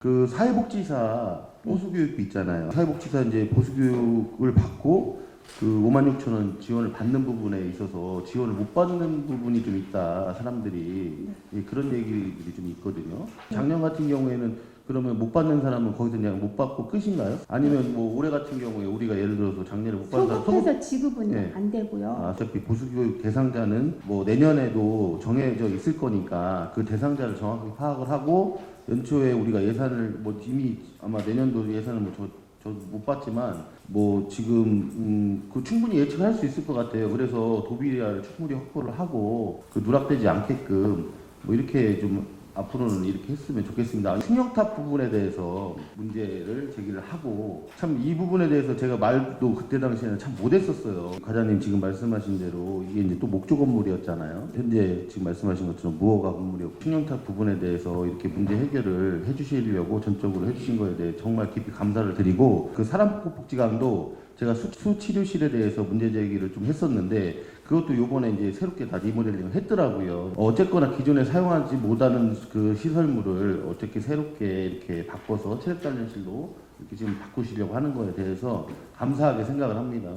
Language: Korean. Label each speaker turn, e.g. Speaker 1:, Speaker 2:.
Speaker 1: 그 사회복지사 보수교육비 있잖아요. 사회복지사 이제 보수교육을 받고 그 5만 6천 원 지원을 받는 부분에 있어서 지원을 못 받는 부분이 좀 있다 사람들이 예, 그런 얘기들이 좀 있거든요. 작년 같은 경우에는 그러면 못 받는 사람은 거기서 그냥 못 받고 끝인가요? 아니면 뭐 올해 같은 경우에 우리가 예를 들어서 작년에 못 받는 사람 소급
Speaker 2: 소급해서 지급은
Speaker 1: 네.
Speaker 2: 안 되고요.
Speaker 1: 아, 어차피 보수교육 대상자는 뭐 내년에도 정해져 있을 거니까 그 대상자를 정확히 파악을 하고 연초에 우리가 예산을 뭐 이미 아마 내년도 예산을 뭐저 저못 봤지만 뭐 지금 음, 그 충분히 예측할 수 있을 것 같아요. 그래서 도비리아를 충분히 확보를 하고 그 누락되지 않게끔 뭐 이렇게 좀 앞으로는 이렇게 했으면 좋겠습니다. 승용탑 부분에 대해서 문제를 제기를 하고 참 이 부분에 대해서 제가 말도 그때 당시에는 참 못했었어요. 과장님 지금 말씀하신 대로 이게 이제 또 목조 건물이었잖아요. 현재 지금 말씀하신 것처럼 무허가 건물이었고 승용탑 부분에 대해서 이렇게 문제 해결을 해주시려고 전적으로 해주신 거에 대해 정말 깊이 감사를 드리고 그 사람 복지관도 제가 수, 수치료실에 대해서 문제 제기를 좀 했었는데 그것도 요번에 이제 새롭게 다 리모델링을 했더라고요. 어쨌거나 기존에 사용하지 못하는 그 시설물을 어떻게 새롭게 이렇게 바꿔서 체력단련실로 이렇게 지금 바꾸시려고 하는 거에 대해서 감사하게 생각을 합니다.